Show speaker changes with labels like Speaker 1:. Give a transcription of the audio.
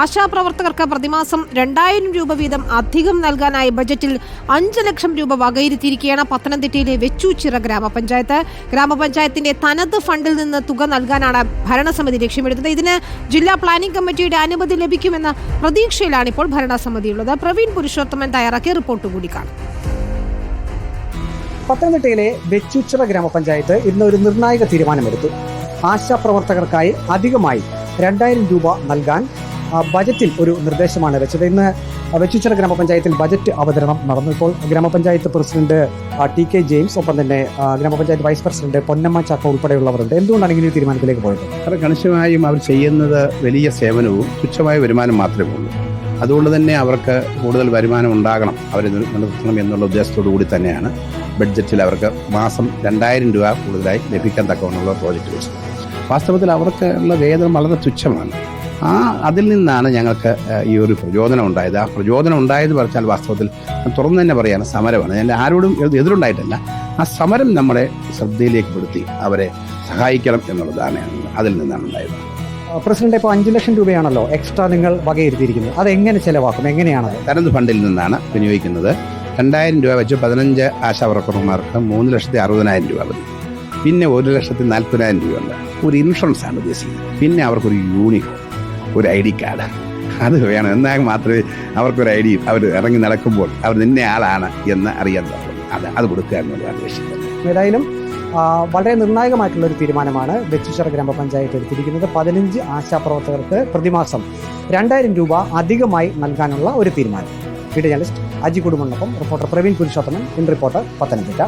Speaker 1: ആശാപ്രവർത്തകർക്ക് പ്രതിമാസം രണ്ടായിരം രൂപ വീതം അധികം നൽകാനായി ബജറ്റിൽ അഞ്ച് ലക്ഷം രൂപ വകയിരുത്തിയിരിക്കുകയാണ് പത്തനംതിട്ടയിലെ വെച്ചൂച്ചിറ ഗ്രാമപഞ്ചായത്ത്. ഗ്രാമപഞ്ചായത്തിന്റെ തനത് ഫണ്ടിൽ നിന്ന് തുക നൽകാനാണ് ഭരണസമിതി ലക്ഷ്യമിടുന്നത്. ഇതിന് ജില്ലാ പ്ലാനിംഗ് കമ്മിറ്റിയുടെ അനുമതി ലഭിക്കുമെന്ന പ്രതീക്ഷയിലാണ് ഇപ്പോൾ ഭരണസമിതിയുള്ളത്. പ്രവീൺ പുരുഷോത്തമൻ തയ്യാറാക്കിയ റിപ്പോർട്ട് കൂടി കാണും.
Speaker 2: പത്തനംതിട്ടയിലെ വെച്ചൂച്ചിറ ഗ്രാമപഞ്ചായത്ത് ഇന്ന് ഒരു നിർണായക തീരുമാനമെടുത്തു. ആശാപ്രവർത്തകർക്കായി അധികമായി രണ്ടായിരം രൂപ നൽകാൻ ബജറ്റിൽ ഒരു നിർദ്ദേശമാണ് വെച്ചത്. ഇന്ന് വെച്ചുച്ചിറ ഗ്രാമപഞ്ചായത്തിൽ ബജറ്റ് അവതരണം നടന്നു. ഇപ്പോൾ ഗ്രാമപഞ്ചായത്ത് പ്രസിഡന്റ് ടി കെ ജെയിംസ് ഒപ്പം തന്നെ ഗ്രാമപഞ്ചായത്ത് വൈസ് പ്രസിഡന്റ് പൊന്നമ്മ ചാക്ക ഉൾപ്പെടെയുള്ളവരുണ്ട്. എന്തുകൊണ്ടാണ് ഇങ്ങനെ തീരുമാനത്തിലേക്ക് പോയത്?
Speaker 3: കാരണം കണിശമായും അവർ ചെയ്യുന്നത് വലിയ സേവനവും തുച്ഛമായ വരുമാനം മാത്രമേ ഉള്ളൂ. അതുകൊണ്ട് തന്നെ അവർക്ക് കൂടുതൽ വരുമാനം ഉണ്ടാകണം. അവരെ നില- നിലനിർത്തണം എന്നുള്ള ഉദ്ദേശത്തോടു കൂടി തന്നെയാണ് ബഡ്ജറ്റിൽ അവർക്ക് മാസം രണ്ടായിരം രൂപ കൂടുതലായി ലഭിക്കാൻ തക്കവണ്ണമുള്ള പ്രോജക്റ്റ് വാസ്തവത്തിൽ അവർക്കുള്ള വേതനം വളരെ തുച്ഛമാണ്. ആ അതിൽ നിന്നാണ് ഞങ്ങൾക്ക് ഈ ഒരു പ്രചോദനം ഉണ്ടായത്. ആ പ്രചോദനം ഉണ്ടായത് പറഞ്ഞാൽ വാസ്തവത്തിൽ തുറന്നു തന്നെ പറയാണ് സമരമാണ്. ഞാൻ ആരോടും എതി- എതിരുണ്ടായിട്ടല്ല. ആ സമരം നമ്മളെ ശ്രദ്ധയിലേക്ക് പെടുത്തി അവരെ സഹായിക്കണം എന്നുള്ളതാണ് അതിൽ നിന്നാണ് ഉണ്ടായത്.
Speaker 2: പ്രസിഡന്റ് ഇപ്പോൾ അഞ്ചു ലക്ഷം രൂപയാണല്ലോ എക്സ്ട്രാ നിങ്ങൾ വകയിരുത്തിയിരിക്കുന്നത്. അത് എങ്ങനെ ചിലവാക്കും? എങ്ങനെയാണ്
Speaker 3: തനത് ഫണ്ടിൽ നിന്നാണ് വിനിയോഗിക്കുന്നത്. രണ്ടായിരം രൂപ വെച്ച് പതിനഞ്ച് ആശാവർക്കർമാർക്ക് മൂന്ന് ലക്ഷത്തി അറുപതിനായിരം രൂപ മതി. പിന്നെ ഒരു ലക്ഷത്തി നാൽപ്പതിനായിരം രൂപയുണ്ട് ഒരു ഇൻഷുറൻസ് ആണ് ഉദ്ദേശിക്കുന്നത്. പിന്നെ അവർക്കൊരു യൂണിഫോം ഒരു ഐ ഡി കാർഡ്. അത് വേണം. എന്നാൽ മാത്രമേ അവർക്കൊരു ഐ ഡി അവർ ഇറങ്ങി നടക്കുമ്പോൾ അവർ നിന്നെ ആളാണ് എന്ന് അറിയാൻ തുടങ്ങും അത് അത് കൊടുക്കുക എന്നുള്ളതാണ് ലക്ഷ്യം
Speaker 2: ഏതായാലും വളരെ നിർണായകമായിട്ടുള്ള ഒരു തീരുമാനമാണ് വെച്ചുച്ചിറ ഗ്രാമപഞ്ചായത്ത് എടുത്തിരിക്കുന്നത്. പതിനഞ്ച് ആശാപ്രവർത്തകർക്ക് പ്രതിമാസം രണ്ടായിരം രൂപ അധികമായി നൽകാനുള്ള ഒരു തീരുമാനം. Video journalist Aji കുടുംബനൊപ്പം reporter Praveen Purushothaman in reporter Pathanamthitta.